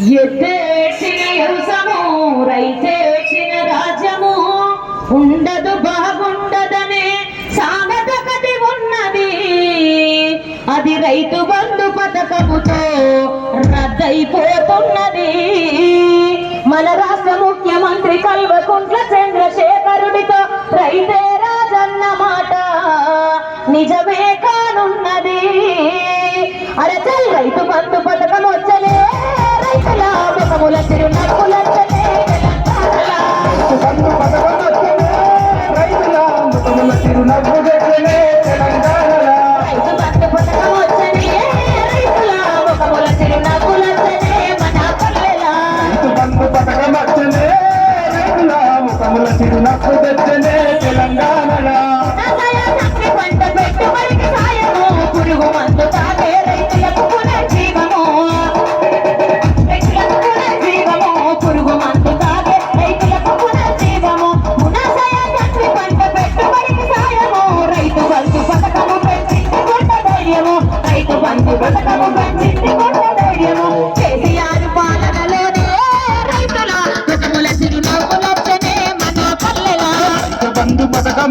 ఎద్దేసిన వ్యవసము రైతేచిన రాజ్యము. ఉండదు బాగుండదనే సామెత కది ఉన్నది. అది రైతు బంధు పథకముతో రద్దయిపోతున్నది. మన రాష్ట్ర ముఖ్యమంత్రి కల్వకుంట్ల చంద్రశేఖరుడితో రైతే రాజన్న మాట. నిజమే కా ముఖముల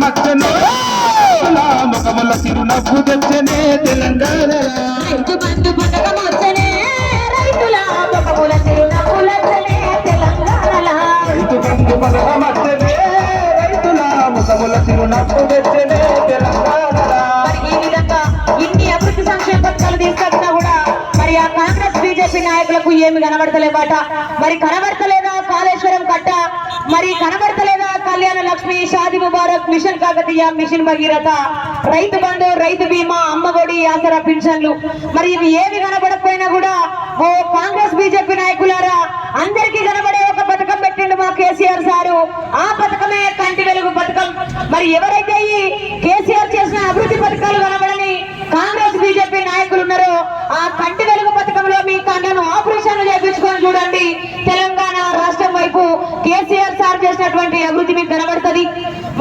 వచ్చనే రైతుల ముఖముల చిరునవ్వు తెచ్చనే రైతు రైతుల ముఖముల రైతు బంధు రైతుల ముఖముల చిరునవ్వు మరి ఈ విధంగా ఇన్ని అభివృద్ధి సంక్షేమ పథకాలు తీసుకొచ్చినా కూడా మరి ఆ కాంగ్రెస్ బీజేపీ నాయకులకు ఏమి కనబడతలేబాట మరి కనబడతలేదా కాళేశ్వరం కట్ట? మరి కనబడతలేదా లక్ష్మి షాది ముబారక్ మిషన్ కాకతీయ మిషన్ భగీరథ రైతు బంధు రైతు బీమా అమ్మఒడి ఆసరా పింఛన్లు. మరి ఇవి ఏవి కనబడకపోయినా కూడా ఓ కాంగ్రెస్ బీజేపీ నాయకులారా అందరికీ కనబడే ఒక పథకం పెట్టిండు మా కేసీఆర్ సారు. ఆ పథకమే కంటి వెలుగు పథకం మరి ఎవరైతే ఈ కేసీఆర్ చేసిన అభివృద్ధి పథకాలు కనబడని కాంగ్రెస్ బీజేపీ నాయకులు ఉన్నారో ఆ కంటి వెలుగు పథకంలో మీ కళ్ళను ఆపరేషన్లు చేయించుకొని చూడండి తెలంగాణ రాష్ట్రం వైపు కేసీఆర్ సార్ చేసినటువంటి అభివృద్ధి మీకు కనబడుతుంది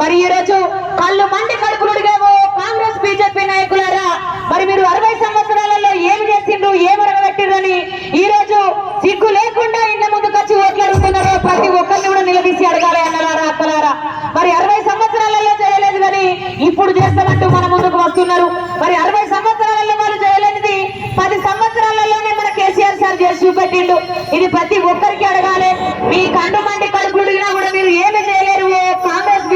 మరి ఈ రోజు కళ్ళు మండి కడుపులుడిగేవో కాంగ్రెస్ బీజేపీ నాయకులారా? మరి మీరు అరవై సంవత్సరాలలో ఏమి చేసిండ్రు ఏమి రగబెట్టిండ్రని ఈ రోజు సిగ్గు లేకుండా ఇంత ముందుకు వచ్చి ఓట్లు అడుగుతున్నారో ప్రతి ఒక్కరిని కూడా నిలదీసి అడగాలి అన్నలారా అక్కలారా? మరి అరవై సంవత్సరాలలో చేయలేదు కానీ ఇప్పుడు చేస్తామంటూ మన ముందుకు వస్తున్నారు. మరి అరవై సంవత్సరాలలో వాళ్ళు చేయలేనిది పది సంవత్సరాలలోనే మన కేసీఆర్ సార్ చేసి చూపెట్టిండు. ఇది ప్రతి ఒక్కరికి అడగాలి. మీ కండు మండి కడుపులుడిగినా కూడా మీరు ఏమి చేయలేదు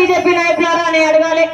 బీజేపీ నాయకులారా అని అడగాలి.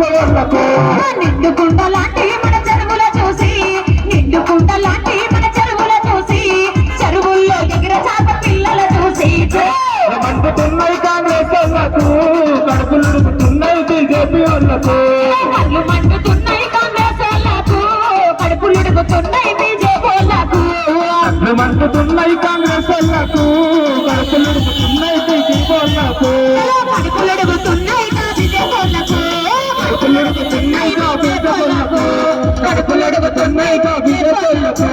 వాళ్ళకు నిండు కుండ లాంటి మన చెరువుల చూసి నిండు కుండ లాంటి మన చెరువుల చూసి చెరువుల్లో ఎగిర చాప పిల్లల చూసి. మండుతున్నాయి కాంగ్రెస్ వాళ్ళకు కడుపులు నిలుపుతున్నాయి బీజేపీ వాళ్ళకు కళ్ళు మండుతున్నాయి కాంగ్రెస్ వాళ్ళకు కడుపులు అడుగుతున్నాయి బీజేపీ వాళ్ళకు కళ్ళు మండుతున్నాయి కాంగ్రెస్ వాళ్ళకు పలగబతున్నాయి కాకి చేతులతో